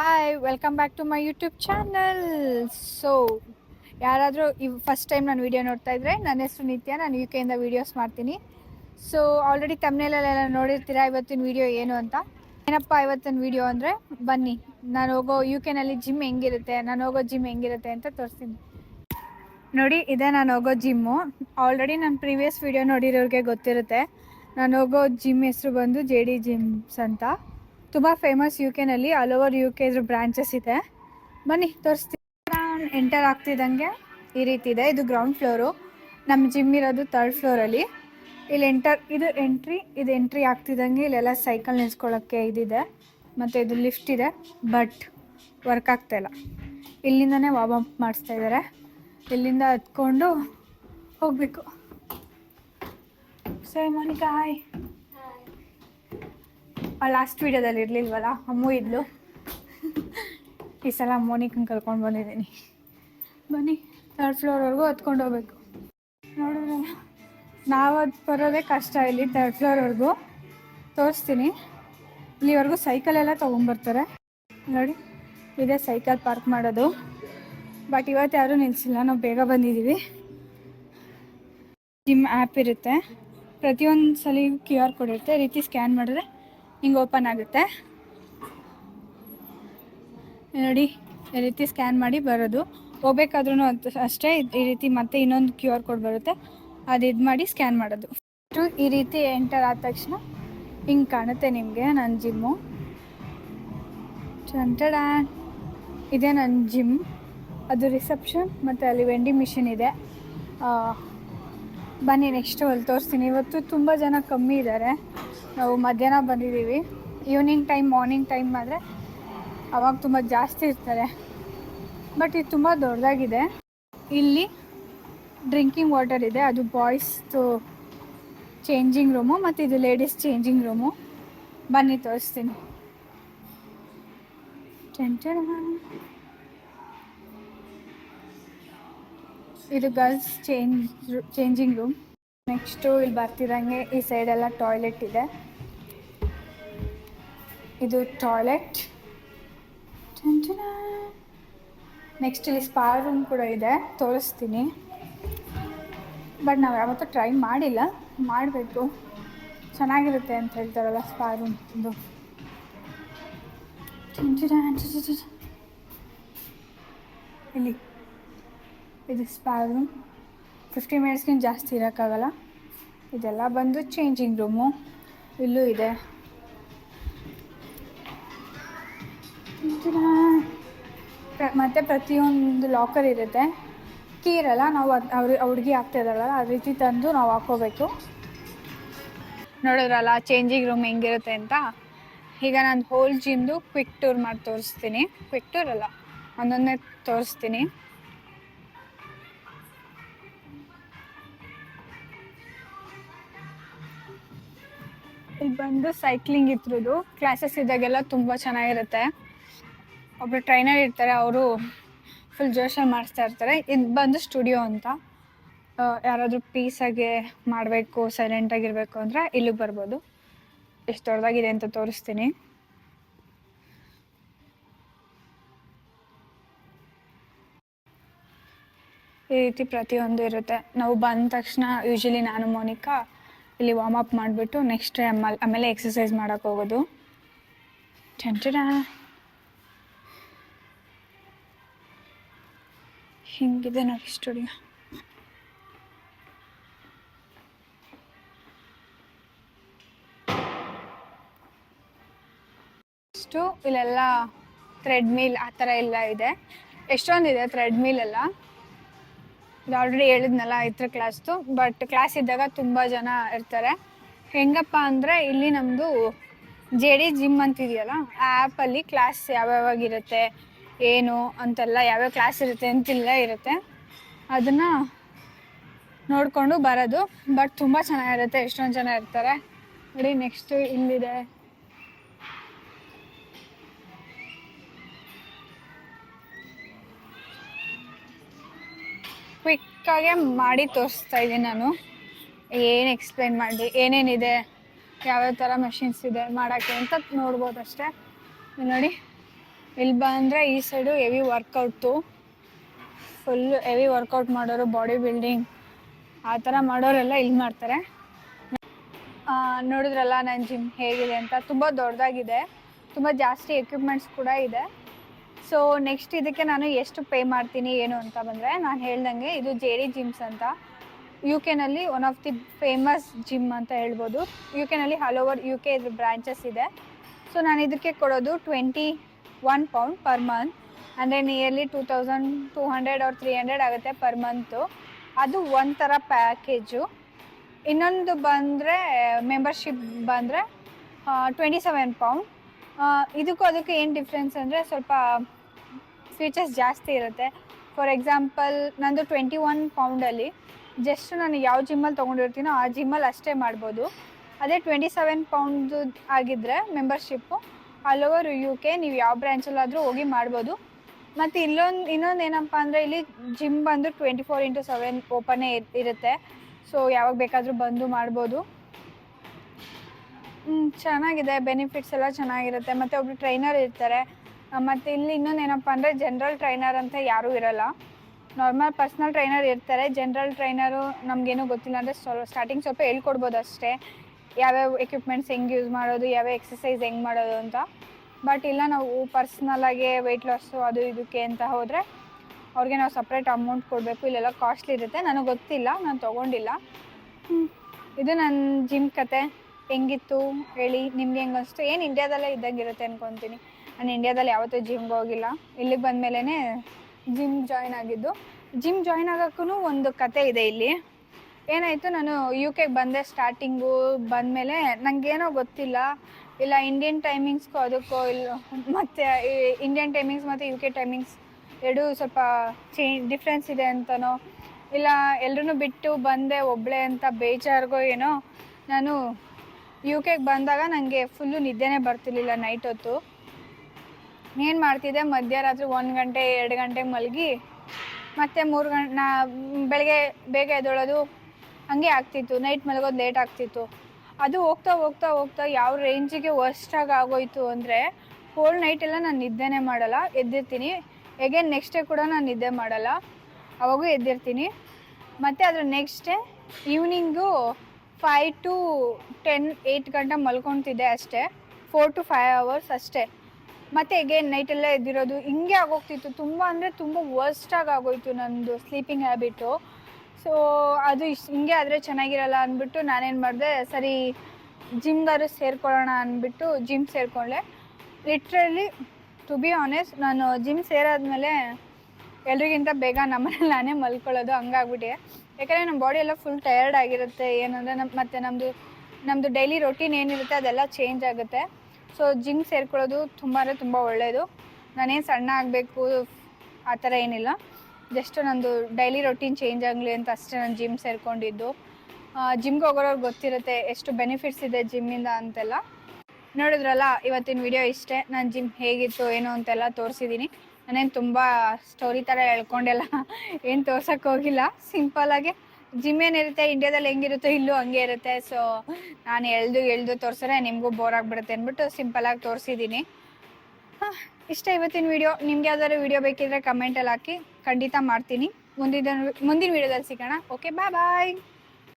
Hi welcome back to my YouTube channel so ಯಾರಾದರೂ ಇವ್ first time ನಾನು video ನೋಡ್ತಾ ಇದ್ರೆ ನನ್ನ ಹೆಸರು ನಿತ್ಯ, ನಾನು ಯು ಕೆಯಿಂದ ವಿಡಿಯೋಸ್ ಮಾಡ್ತೀನಿ. ಸೊ ಆಲ್ರೆಡಿ ತಮ್ಮನೇಲೆಲ್ಲ ನೋಡಿರ್ತೀರಾ ಇವತ್ತಿನ ವಿಡಿಯೋ ಏನು ಅಂತ? ಏನಪ್ಪ ಇವತ್ತಿನ ವಿಡಿಯೋ ಅಂದರೆ? ಬನ್ನಿ, ನಾನು ಹೋಗೋ ಯು ಕೆನಲ್ಲಿ ಜಿಮ್ ಹೆಂಗಿರುತ್ತೆ, ನಾನು ಹೋಗೋ ಜಿಮ್ ಹೆಂಗಿರುತ್ತೆ ಅಂತ ತೋರಿಸ್ತೀನಿ. ನೋಡಿ, ಇದೆ ನಾನು ಹೋಗೋ ಜಿಮ್ಮು ಆಲ್ರೆಡಿ ನಾನು ಪ್ರೀವಿಯಸ್ ವೀಡಿಯೋ ನೋಡಿರೋರಿಗೆ ಗೊತ್ತಿರುತ್ತೆ. ನಾನು ಹೋಗೋ ಜಿಮ್ ಹೆಸರು ಬಂದು ಜೆ ಡಿ ಜಿಮ್ಸ್ ಅಂತ. ತುಂಬ ಫೇಮಸ್ ಯು ಕೆನಲ್ಲಿ ಆಲ್ ಓವರ್ ಯು ಕೆ ಇದ್ರ ಬ್ರಾಂಚಸ್ ಇದೆ. ಬನ್ನಿ, ತೋರಿಸ್ತೀನಿ. ಎಂಟರ್ ಆಗ್ತಿದ್ದಂಗೆ ಈ ರೀತಿ ಇದೆ. ಇದು ಗ್ರೌಂಡ್ ಫ್ಲೋರು ನಮ್ಮ ಜಿಮ್ ಇರೋದು ತರ್ಡ್ ಫ್ಲೋರಲ್ಲಿ ಇಲ್ಲಿ ಎಂಟರ್ ಇದು ಎಂಟ್ರಿ ಇದು ಎಂಟ್ರಿ ಆಗ್ತಿದ್ದಂಗೆ ಇಲ್ಲೆಲ್ಲ ಸೈಕಲ್ ನಿಲ್ಸ್ಕೊಳ್ಳೋಕ್ಕೆ ಇದಿದೆ. ಮತ್ತು ಇದು ಲಿಫ್ಟ್ ಇದೆ ಬಟ್ ವರ್ಕ್ ಆಗ್ತಾಯಿಲ್ಲ ಇಲ್ಲಿಂದನೇ ವಾರ್ಮ್ ಅಪ್ ಮಾಡಿಸ್ತಾ ಇದ್ದಾರೆ ಇಲ್ಲಿಂದ ಹತ್ಕೊಂಡು ಹೋಗಬೇಕು. ಸರಿ ಮೋನಿಕಾ ಹಾಯ್ ಲಾಸ್ಟ್ ವೀಡಿಯೋದಲ್ಲಿ ಇರಲಿಲ್ವಲ್ಲ? ಅಮ್ಮು ಇದ್ಲು. ಈ ಸಲ ಮೋನಿಕನ್ ಕರ್ಕೊಂಡು ಬಂದಿದ್ದೀನಿ. ಬನ್ನಿ ಥರ್ಡ್ ಫ್ಲೋರ್ವರೆಗೂ ಹತ್ಕೊಂಡು ಹೋಗ್ಬೇಕು. ನೋಡಿದ್ರೆ ನಾವು ಅದು ಬರೋದೇ ಕಷ್ಟ ಇಲ್ಲಿ ಥರ್ಡ್ ಫ್ಲೋರ್ವರೆಗೂ ತೋರಿಸ್ತೀನಿ. ಇಲ್ಲಿವರೆಗೂ ಸೈಕಲೆಲ್ಲ ತೊಗೊಂಬರ್ತಾರೆ. ನೋಡಿ ಇದೇ ಸೈಕಲ್ ಪಾರ್ಕ್ ಮಾಡೋದು. ಬಟ್ ಇವತ್ತು ಯಾರೂ ನಿಲ್ಲಿಸಿಲ್ಲ ನಾವು ಬೇಗ ಬಂದಿದ್ದೀವಿ. ಜಿಮ್ ಆ್ಯಪ್ ಇರುತ್ತೆ. ಪ್ರತಿಯೊಂದು ಸಲ ಕ್ಯೂ ಆರ್ ಕೋಡ್ ಇರುತ್ತೆ ರೀತಿ ಸ್ಕ್ಯಾನ್ ಮಾಡಿದ್ರೆ ಹಿಂಗೆ ಓಪನ್ ಆಗುತ್ತೆ. ನೋಡಿ, ಈ ರೀತಿ ಸ್ಕ್ಯಾನ್ ಮಾಡಿ ಬರೋದು. ಹೋಗ್ಬೇಕಾದ್ರೂ ಅಂತ ಅಷ್ಟೇ, ಈ ರೀತಿ ಮತ್ತೆ ಇನ್ನೊಂದು ಕ್ಯೂ ಆರ್ ಕೋಡ್ ಬರುತ್ತೆ. ಅದು ಇದು ಮಾಡಿ ಸ್ಕ್ಯಾನ್ ಮಾಡೋದು. ಈ ರೀತಿ ಎಂಟರ್ ಆದ ತಕ್ಷಣ ಹಿಂಗೆ ಕಾಣುತ್ತೆ ನಿಮಗೆ ನನ್ನ ಜಿಮ್ಮು ಚಂಟಡ ಇದೆ ನನ್ನ ಜಿಮ್ ಅದು ರಿಸೆಪ್ಷನ್ ಮತ್ತು ಅಲ್ಲಿ ವೆಂಡಿಂಗ್ ಮಿಷಿನ್ ಇದೆ. ಬನ್ನಿ ನೆಕ್ಸ್ಟ್ ಅಲ್ಲಿ ತೋರಿಸ್ತೀನಿ. ಇವತ್ತು ತುಂಬ ಜನ ಕಮ್ಮಿ ಇದ್ದಾರೆ ನಾವು ಮಧ್ಯಾಹ್ನ ಬಂದಿದ್ದೀವಿ. ಈವ್ನಿಂಗ್ ಟೈಮ್ ಮಾರ್ನಿಂಗ್ ಟೈಮ್ ಆದರೆ ಅವಾಗ ತುಂಬ ಜಾಸ್ತಿ ಇರ್ತಾರೆ. ಬಟ್ ಇದು ತುಂಬ ದೊಡ್ಡದಾಗಿದೆ. ಇಲ್ಲಿ ಡ್ರಿಂಕಿಂಗ್ ವಾಟರ್ ಇದೆ. ಅದು ಬಾಯ್ಸ್ದು ಚೇಂಜಿಂಗ್ ರೂಮು ಮತ್ತು ಇದು ಲೇಡೀಸ್ ಚೇಂಜಿಂಗ್ ರೂಮು ಬನ್ನಿ, ತೋರಿಸ್ತೀನಿ. ಇದು girls change changing room. Next ಇಲ್ಲಿ ಬರ್ತಿದ್ದಂಗೆ ಈ ಸೈಡೆಲ್ಲ ಟಾಯ್ಲೆಟ್ ಇದೆ. ಇದು ಟಾಯ್ಲೆಟ್. ನೆಕ್ಸ್ಟ್ ಇಲ್ಲಿ ಸ್ಪಾ ರೂಮ್ ಕೂಡ ಇದೆ. ತೋರಿಸ್ತೀನಿ. ಬಟ್ ನಾವು ಯಾವತ್ತೂ ಟ್ರೈ ಮಾಡಿಲ್ಲ. ಮಾಡಬೇಕು. ಚೆನ್ನಾಗಿರುತ್ತೆ ಅಂತ ಹೇಳ್ತಾರಲ್ಲ ಸ್ಪಾ ರೂಮ್ ಇದು. ಇಲ್ಲಿ ಇದು ಸ್ಪಾ ರೂಮ್ ಫಿಫ್ಟಿ ಮಿನಿಟ್ಸ್ಗಿಂತ ಜಾಸ್ತಿ ಇರೋಕ್ಕಾಗಲ್ಲ. ಇದೆಲ್ಲ ಬಂದು ಚೇಂಜಿಂಗ್ ರೂಮು ಇಲ್ಲೂ ಇದೆ. ಮತ್ತು ಪ್ರತಿಯೊಂದು ಲಾಕರ್ ಇರುತ್ತೆ. ಕೀ ಇರಲ್ಲ, ನಾವು ಅದು, ಅವ್ರ ಹುಡುಗಿ ಆಗ್ತಿದಾರಲ್ಲ ಆ ರೀತಿ ತಂದು ನಾವು ಹಾಕೋಬೇಕು ನೋಡಿದ್ರಲ್ಲ ಚೇಂಜಿಂಗ್ ರೂಮ್ ಹೆಂಗಿರುತ್ತೆ ಅಂತ? ಈಗ ನಾನು ಹೋಲ್ ಜಿಮ್ದು ಕ್ವಿಕ್ ಟೂರ್ ಮಾಡಿ ತೋರಿಸ್ತೀನಿ. ಕ್ವಿಕ್ ಟೂರ್ ಅಲ್ಲ ಒಂದೊಂದೇ ತೋರಿಸ್ತೀನಿ. ಬಂದು ಸೈಕ್ಲಿಂಗ್ ಇದ್ರದ್ದು ಕ್ಲಾಸಸ್ ಇದ್ದಾಗೆಲ್ಲ ತುಂಬ ಚೆನ್ನಾಗಿರುತ್ತೆ. ಒಬ್ರು ಟ್ರೈನರ್ ಇರ್ತಾರೆ, ಅವರು ಫುಲ್ ಜೋಶಲ್ಲಿ ಮಾಡಿಸ್ತಾ ಇರ್ತಾರೆ. ಇದು ಬಂದು ಸ್ಟುಡಿಯೋ ಅಂತ. ಯಾರಾದರೂ ಪೀಸಾಗಿ ಮಾಡಬೇಕು ಸೈಲೆಂಟಾಗಿರಬೇಕು ಅಂದರೆ ಇಲ್ಲಿಗೆ ಬರ್ಬೋದು. ಎಷ್ಟು ದೊಡ್ಡದಾಗಿದೆ ಅಂತ ತೋರಿಸ್ತೀನಿ. ಈ ರೀತಿ ಪ್ರತಿಯೊಂದು ಇರುತ್ತೆ. ನಾವು ಬಂದ ತಕ್ಷಣ ಯೂಶಲಿ ನಾನು, ಮೋನಿಕಾ ಇಲ್ಲಿ ವಾರ್ಮ್ ಅಪ್ ಮಾಡಿಬಿಟ್ಟು ನೆಕ್ಸ್ಟ್ ಆಮೇಲೆ ಆಮೇಲೆ ಎಕ್ಸಸೈಸ್ ಮಾಡೋಕೆ ಹೋಗೋದು. ಚಂಚಡ ಹಿಂಗಿದೆ ನೋಡಿ ಸ್ಟುಡಿಯೋ ಇಲ್ಲೆಲ್ಲ ಇಲ್ಲೆಲ್ಲ ಥ್ರೆಡ್ಮಿಲ್ ಆ ಥರ ಎಲ್ಲ ಇದೆ. ಎಷ್ಟೊಂದಿದೆ ಥ್ರೆಡ್ಮಿಲ್ ಎಲ್ಲ? ಇದು ಆಲ್ರೆಡಿ ಹೇಳಿದ್ನಲ್ಲ ಐತ್ರ ಕ್ಲಾಸ್ದು ಬಟ್ ಕ್ಲಾಸ್ ಇದ್ದಾಗ ತುಂಬ ಜನ ಇರ್ತಾರೆ. ಹೆಂಗಪ್ಪ ಅಂದರೆ ಇಲ್ಲಿ ನಮ್ಮದು ಜೆ ಡಿ ಜಿಮ್ ಅಂತಿದೆಯಲ್ಲ, ಆ ಆ್ಯಪಲ್ಲಿ ಕ್ಲಾಸ್ ಯಾವ್ಯಾವಾಗಿರುತ್ತೆ ಏನು ಅಂತೆಲ್ಲ ಯಾವ್ಯಾವ ಕ್ಲಾಸ್ ಇರುತ್ತೆ ಅಂತೆಲ್ಲ ಇರುತ್ತೆ. ಅದನ್ನು ನೋಡಿಕೊಂಡು ಬರೋದು ಬಟ್ ತುಂಬ ಚೆನ್ನಾಗಿರುತ್ತೆ, ಎಷ್ಟೊಂದು ಜನ ಇರ್ತಾರೆ. ನೋಡಿ ನೆಕ್ಸ್ಟು ಇಲ್ಲಿದೆ. ಕ್ವಿಕ್ಕಾಗೆ ಮಾಡಿ ತೋರಿಸ್ತಾ ಇದ್ದೀನಿ ನಾನು. ಏನು ಎಕ್ಸ್ಪ್ಲೈನ್ ಮಾಡಿ ಏನೇನಿದೆ, ಯಾವ್ಯಾವ ಥರ ಮೆಷಿನ್ಸ್ ಇದೆ, ಮಾಡೋಕ್ಕೆ ಅಂತ ನೋಡ್ಬೋದು ಅಷ್ಟೇ. ನೋಡಿ, ಇಲ್ಲಿ ಬಂದರೆ ಈ side heavy workout full heavy workout ಮಾಡೋರು ಬಾಡಿ ಬಿಲ್ಡಿಂಗ್ ಆ ಥರ ಮಾಡೋರೆಲ್ಲ ಇಲ್ಲಿ ಮಾಡ್ತಾರೆ. ನೋಡಿದ್ರಲ್ಲ ನನ್ನ ಜಿಮ್ ಹೇಗಿದೆ ಅಂತ. ತುಂಬ ದೊಡ್ಡದಾಗಿದೆ. ತುಂಬ ಜಾಸ್ತಿ ಎಕ್ವಿಪ್ಮೆಂಟ್ಸ್ ಕೂಡ ಇದೆ. ಸೊ ನೆಕ್ಸ್ಟ್ ಇದಕ್ಕೆ ನಾನು ಎಷ್ಟು ಪೇ ಮಾಡ್ತೀನಿ ಏನು ಅಂತ ಬಂದರೆ, ನಾನು ಹೇಳ್ದಂಗೆ ಇದು ಜೆ ಡಿ ಜಿಮ್ಸ್ ಅಂತ. U ಕೆನಲ್ಲಿ one of the famous gym ಅಂತ ಹೇಳ್ಬೋದು. ಯು ಕೆನಲ್ಲಿ ಆಲ್ ಓವರ್ ಯು ಕೆ ಇದ್ರ ಬ್ರಾಂಚಸ್ ಇದೆ. ಸೊ ನಾನು ಇದಕ್ಕೆ ಕೊಡೋದು twenty one pound per month ಅಂದರೆ nearly two thousand two hundred or three hundred ಆಗುತ್ತೆ ಪರ್ ಮಂತು ಅದು ಒಂಥರ ಪ್ಯಾಕೇಜು ಇನ್ನೊಂದು ಬಂದರೆ ಮೆಂಬರ್ಶಿಪ್ ಬಂದರೆ ಟ್ವೆಂಟಿ ಸೆವೆನ್ ಪೌಂಡ್ ಇದಕ್ಕೂ ಅದಕ್ಕೂ ಏನು ಡಿಫ್ರೆನ್ಸ್ ಅಂದರೆ ಸ್ವಲ್ಪ ಫೀಚರ್ಸ್ ಜಾಸ್ತಿ ಇರುತ್ತೆ. ಫಾರ್ ಎಕ್ಸಾಂಪಲ್ ನಂದು ಟ್ವೆಂಟಿ ಒನ್ ಪೌಂಡಲ್ಲಿ ಜಸ್ಟ್ ನಾನು ಯಾವ ಜಿಮ್ಮಲ್ಲಿ ತೊಗೊಂಡಿರ್ತೀನೋ ಆ ಜಿಮ್ಮಲ್ಲಿ ಅಷ್ಟೇ ಮಾಡ್ಬೋದು. ಅದೇ ಟ್ವೆಂಟಿ ಸೆವೆನ್ ಪೌಂಡ್ದು ಆಗಿದ್ದರೆ membership all over U K ನೀವು ಯಾವ ಬ್ರ್ಯಾಂಚಲ್ಲಾದರೂ ಹೋಗಿ ಮಾಡ್ಬೋದು. ಮತ್ತು ಇಲ್ಲೊಂದು, ಇನ್ನೊಂದು ಏನಪ್ಪ ಅಂದರೆ ಇಲ್ಲಿ ಜಿಮ್ ಬಂದು ಟ್ವೆಂಟಿ ಫೋರ್ ಇಂಟು ಸೆವೆನ್ ಓಪನೇ ಇರುತ್ತೆ. ಸೊ ಯಾವಾಗ ಬೇಕಾದರೂ ಬಂದು ಮಾಡ್ಬೋದು. ಚೆನ್ನಾಗಿದೆ. ಬೆನಿಫಿಟ್ಸ್ ಎಲ್ಲ ಚೆನ್ನಾಗಿರುತ್ತೆ. ಮತ್ತು ಒಬ್ರು ಟ್ರೈನರ್ ಇರ್ತಾರೆ. ಮತ್ತೆ ಇಲ್ಲಿ ಇನ್ನೊಂದು ಏನಪ್ಪ ಅಂದರೆ ಜನರಲ್ ಟ್ರೈನರ್ ಅಂತ ಯಾರೂ ಇರಲ್ಲ. ನಾರ್ಮಲ್ ಪರ್ಸ್ನಲ್ ಟ್ರೈನರ್ ಇರ್ತಾರೆ. ಜನರಲ್ ಟ್ರೈನರು ನಮಗೇನೂ ಗೊತ್ತಿಲ್ಲ ಅಂದರೆ ಸ್ಟಾರ್ಟಿಂಗ್ ಸ್ವಲ್ಪ ಹೇಳ್ಕೊಡ್ಬೋದು ಅಷ್ಟೇ. ಯಾವ್ಯಾವ ಎಕ್ವಿಪ್ಮೆಂಟ್ಸ್ ಹೆಂಗೆ ಯೂಸ್ ಮಾಡೋದು, ಯಾವ್ಯಾವ ಎಕ್ಸಸೈಸ್ ಹೆಂಗೆ ಮಾಡೋದು ಅಂತ. ಬಟ್ ಇಲ್ಲ, ನಾವು ಪರ್ಸ್ನಲಾಗಿ ವೆಯ್ಟ್ ಲಾಸು ಅದು ಇದಕ್ಕೆ ಅಂತ ಹೋದರೆ ಅವ್ರಿಗೆ ನಾವು ಸಪ್ರೇಟ್ ಅಮೌಂಟ್ ಕೊಡಬೇಕು. ಇಲ್ಲೆಲ್ಲ ಕಾಸ್ಟ್ಲಿ ಇರುತ್ತೆ. ನನಗೆ ಗೊತ್ತಿಲ್ಲ. ನಾನು ತೊಗೊಂಡಿಲ್ಲ. ಇದು ನನ್ನ ಜಿಮ್ ಕತೆ. ಹೆಂಗಿತ್ತು ಹೇಳಿ ನಿಮ್ಗೆ ಹೆಂಗೆ ಅನಿಸ್ತು? ಏನು ಇಂಡಿಯಾದಲ್ಲೇ ಇದ್ದಂಗೆ ಇರುತ್ತೆ ಅನ್ಕೊತೀನಿ. ನಾನು ಇಂಡಿಯಾದಲ್ಲಿ ಯಾವತ್ತೂ ಜಿಮ್ಗೆ ಹೋಗಿಲ್ಲ. ಇಲ್ಲಿಗೆ ಬಂದ ಮೇಲೇ ಜಿಮ್ ಜಾಯ್ನ್ ಆಗಿದ್ದು. ಜಿಮ್ ಜಾಯ್ನ್ ಆಗೋಕ್ಕೂ ಒಂದು ಕತೆ ಇದೆ ಇಲ್ಲಿ. ಏನಾಯಿತು, ನಾನು ಯು ಕೆಗೆ ಬಂದೆ ಸ್ಟಾರ್ಟಿಂಗು ಬಂದಮೇಲೆ ನನಗೇನೋ ಗೊತ್ತಿಲ್ಲ. ಇಲ್ಲ ಇಂಡಿಯನ್ ಟೈಮಿಂಗ್ಸ್ಗೂ ಅದಕ್ಕೋ ಇಲ್ಲ ಮತ್ತು ಇಂಡಿಯನ್ ಟೈಮಿಂಗ್ಸ್ ಮತ್ತು ಯು ಕೆ ಟೈಮಿಂಗ್ಸ್ ಎರಡೂ ಸ್ವಲ್ಪ ಚೇ ಡಿಫ್ರೆನ್ಸ್ ಇದೆ ಅಂತನೋ, ಇಲ್ಲ ಎಲ್ಲರೂ ಬಿಟ್ಟು ಬಂದೆ ಒಬ್ಬಳೆ ಅಂತ ಬೇಜಾರ್ಗೋ ಏನೋ, ನಾನು ಯು ಕೆಗೆ ಬಂದಾಗ ನನಗೆ ಫುಲ್ಲು ನಿದ್ದೆನೇ ಬರ್ತಿರ್ಲಿಲ್ಲ ನೈಟ್ ಹೊತ್ತು. ಏನು ಮಾಡ್ತಿದ್ದೆ? ಮಧ್ಯರಾತ್ರಿ ಒಂದು ಗಂಟೆ, ಎರಡು ಗಂಟೆ ಮಲಗಿ ಮತ್ತೆ ಮೂರು ಗಂಟೆ ನಾ ಬೆಳಗ್ಗೆ ಬೇಗ ಎದ್ದೊಳೋದು ಹಂಗೆ ಆಗ್ತಿತ್ತು. ನೈಟ್ ಮಲಗೋದು ಲೇಟ್ ಆಗ್ತಿತ್ತು. ಅದು ಹೋಗ್ತಾ ಹೋಗ್ತಾ ಹೋಗ್ತಾ ಯಾವ ರೇಂಜಿಗೆ ವರ್ಸ್ಟಾಗಿ ಆಗೋಯ್ತು ಅಂದರೆ ಹೋಲ್ ನೈಟ್ ಎಲ್ಲ ನಾನು ನಿದ್ದೆನೇ ಮಾಡಲ್ಲ. ಎದ್ದಿರ್ತೀನಿ. ಎಗೇನ್ ನೆಕ್ಸ್ಟ್ ಡೇ ಕೂಡ ನಾನು ನಿದ್ದೆ ಮಾಡಲ್ಲ. ಅವಾಗೂ ಎದ್ದಿರ್ತೀನಿ. ಮತ್ತು ಅದ್ರ next day evening five to ten eight ಗಂಟೆ ಮಲ್ಕೊತಿದ್ದೆ ಅಷ್ಟೇ. ಫೋರ್ ಟು ಫೈವ್ ಅವರ್ಸ್ ಅಷ್ಟೇ. ಮತ್ತೆ ಎಗೇನ್ ನೈಟೆಲ್ಲ ಎದ್ದಿರೋದು. ಹಿಂಗೆ ಆಗೋಗ್ತಿತ್ತು. ತುಂಬ ಅಂದರೆ ತುಂಬ ವರ್ಸ್ಟಾಗಿ ಆಗೋಯ್ತು ನಂದು ಸ್ಲೀಪಿಂಗ್ ಹ್ಯಾಬಿಟು ಸೊ ಅದು ಇಷ್ಟು ಹಿಂಗೆ ಆದರೆ ಚೆನ್ನಾಗಿರಲ್ಲ ಅಂದ್ಬಿಟ್ಟು ನಾನೇನು ಮಾಡಿದೆ, ಸರಿ ಜಿಮ್ಗಾದ್ರು ಸೇರ್ಕೊಳ್ಳೋಣ ಅಂದ್ಬಿಟ್ಟು ಜಿಮ್ ಸೇರಿಕೊಂಡೆ ಲಿಟ್ರಲಿ ಟು ಬಿ ಆನೆಸ್ಟ್ ನಾನು ಜಿಮ್ ಸೇರಾದ್ಮೇಲೆ ಎಲ್ರಿಗಿಂತ ಬೇಗ ನಮ್ಮನ್ನ ನಾನೇ ಮಲ್ಕೊಳ್ಳೋದು ಹಂಗಾಗ್ಬಿಟ್ಟಿದೆ ಯಾಕಂದರೆ ನಮ್ಮ ಬಾಡಿ ಎಲ್ಲ ಫುಲ್ ಟಯರ್ಡ್ ಆಗಿರುತ್ತೆ, ಏನಂದರೆ ನಮ್ಮ ಮತ್ತು ನಮ್ಮದು ನಮ್ಮದು ಡೈಲಿ ರೊಟೀನ್ ಏನಿರುತ್ತೆ ಅದೆಲ್ಲ ಚೇಂಜ್ ಆಗುತ್ತೆ. ಸೊ ಜಿಮ್ ಸೇರ್ಕೊಳ್ಳೋದು ತುಂಬ ಅಂದರೆ ತುಂಬ ಒಳ್ಳೆಯದು ನಾನೇನು ಸಣ್ಣ ಆಗಬೇಕು, ಆ ಥರ ಏನಿಲ್ಲ. ಜಸ್ಟ್ ನಂದು ಡೈಲಿ ರೊಟೀನ್ ಚೇಂಜ್ ಆಗಲಿ ಅಂತ ಅಷ್ಟೇ ನಾನು ಜಿಮ್ ಸೇರಿಕೊಂಡಿದ್ದು. ಜಿಮ್ಗೆ ಹೋಗೋರವ್ರು ಗೊತ್ತಿರುತ್ತೆ ಎಷ್ಟು ಬೆನಿಫಿಟ್ಸ್ ಇದೆ ಜಿಮ್ಮಿಂದ ಅಂತೆಲ್ಲ. ನೋಡಿದ್ರಲ್ಲ, ಇವತ್ತಿನ ವಿಡಿಯೋ ಇಷ್ಟೇ. ನಾನು ಜಿಮ್ ಹೇಗಿತ್ತು, ಏನು ಅಂತೆಲ್ಲ ತೋರಿಸಿದ್ದೀನಿ ನಾನೇನು ತುಂಬ ಸ್ಟೋರಿ ಥರ ಹೇಳ್ಕೊಂಡೆಲ್ಲ ಏನು ತೋರ್ಸಕ್ಕೆ ಹೋಗಿಲ್ಲ. ಸಿಂಪಲಾಗಿ ಜಿಮ್ ಏನಿರುತ್ತೆ ಇಂಡಿಯಾದಲ್ಲಿ ಹೆಂಗಿರುತ್ತೋ ಇಲ್ಲೂ ಹಂಗೆ ಇರುತ್ತೆ. ಸೊ ನಾನು ಎಳ್ದು ಎಳ್ದು ತೋರಿಸಿದ್ರೆ ನಿಮಗೂ ಬೋರ್ ಆಗಿಬಿಡುತ್ತೆ ಅಂದ್ಬಿಟ್ಟು ಸಿಂಪಲಾಗಿ ತೋರಿಸಿದ್ದೀನಿ. ಇಷ್ಟ ಇವತ್ತಿನ ವಿಡಿಯೋ ನಿಮ್ಗೆ ಯಾವ್ದಾದ್ರು ವಿಡಿಯೋ ಬೇಕಿದ್ರೆ ಕಮೆಂಟಲ್ಲಿ ಹಾಕಿ ಖಂಡಿತ ಮಾಡ್ತೀನಿ. ಮುಂದಿನ ಮುಂದಿನ ವಿಡಿಯೋದಲ್ಲಿ ಸಿಗೋಣ. ಓಕೆ ಬಾಯ್ ಬಾಯ್